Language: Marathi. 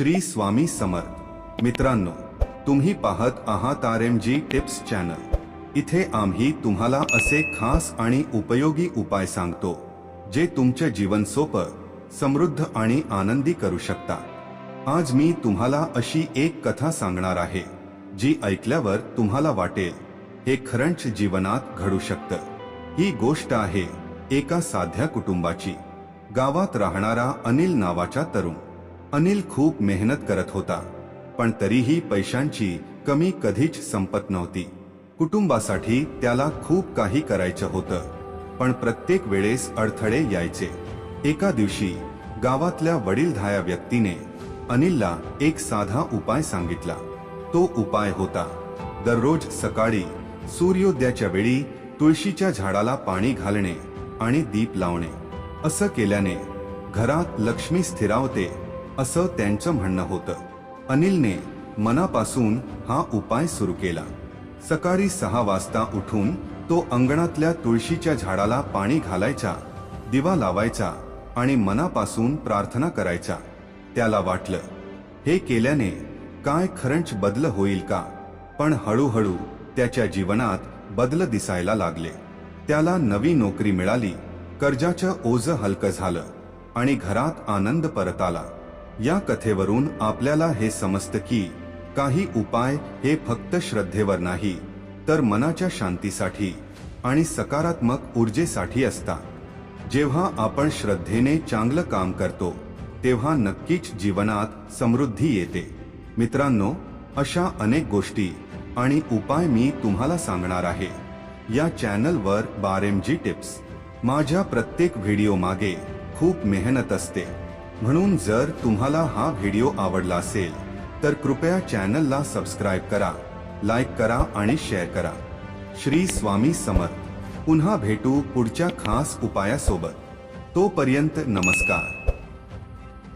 श्री स्वामी समर्थ. मित्रांनो तुम्ही पाहत आहात R M G tips channel. इथे आम्ही तुम्हाला असे खास आणि उपयोगी उपाय सांगतो जे तुमचे जीवन सोपं समृद्ध आणि आनंदी करू शकता आज मी तुम्हाला अशी एक कथा सांगणार आहे जी ऐकल्यावर तुम्हाला वाटेल हे खरंच जीवनात घडू शकतं. ही गोष्ट आहे एका साध्या कुटुंबाची. गावात राहणारा अनिल नावाचा तरुण. अनिल खूप मेहनत करत होता पण तरीही पैशांची कमी कधीच संपत नव्हती. कुटुंबासाठी त्याला खूप काही करायचं होतं पण प्रत्येक वेळेस अडथळे यायचे. एका दिवशी गावातल्या वडीलधाया व्यक्तीने अनिलला एक साधा उपाय सांगितला. तो उपाय होता दररोज सकाळी सूर्योदयाच्या वेळी तुळशीच्या झाडाला पाणी घालणे आणि दीप लावणे. असं केल्याने घरात लक्ष्मी स्थिरावते असं त्यांचं म्हणणं होतं. अनिलने मनापासून हा उपाय सुरू केला. सकाळी सहा वाजता उठून तो अंगणातल्या तुळशीच्या झाडाला पाणी घालायचा दिवा लावायचा आणि मनापासून प्रार्थना करायचा. त्याला वाटलं हे केल्याने काय खरंच बदल होईल का? पण हळूहळू त्याच्या जीवनात बदल दिसायला लागले. त्याला नवी नोकरी मिळाली कर्जाचं ओझं हलकं झालं आणि घरात आनंद परत आला. या कथेवरून आपल्याला हे समजतं की काही उपाय हे फक्त श्रद्धेवर नाही तर मनाच्या शांतीसाठी आणि सकारात्मक ऊर्जेसाठी असतात. जेव्हा आपण श्रद्धेने चांगलं काम करतो तेव्हा नक्कीच जीवनात समृद्धी येते. मित्रांनो अशा अनेक गोष्टी आणि उपाय मी तुम्हाला सांगणार आहे. या चॅनलवर बारेमजी टिप्स. माझ्या प्रत्येक व्हिडिओ मागे खूप मेहनत असते. म्हणून जर तुम्हाला हा व्हिडिओ आवडला असेल तर कृपया चॅनलला सबस्क्राईब करा लाईक करा आणि शेअर करा. श्री स्वामी समर्थ. पुन्हा भेटू पुढच्या खास उपायासोबत. तोपर्यंत नमस्कार.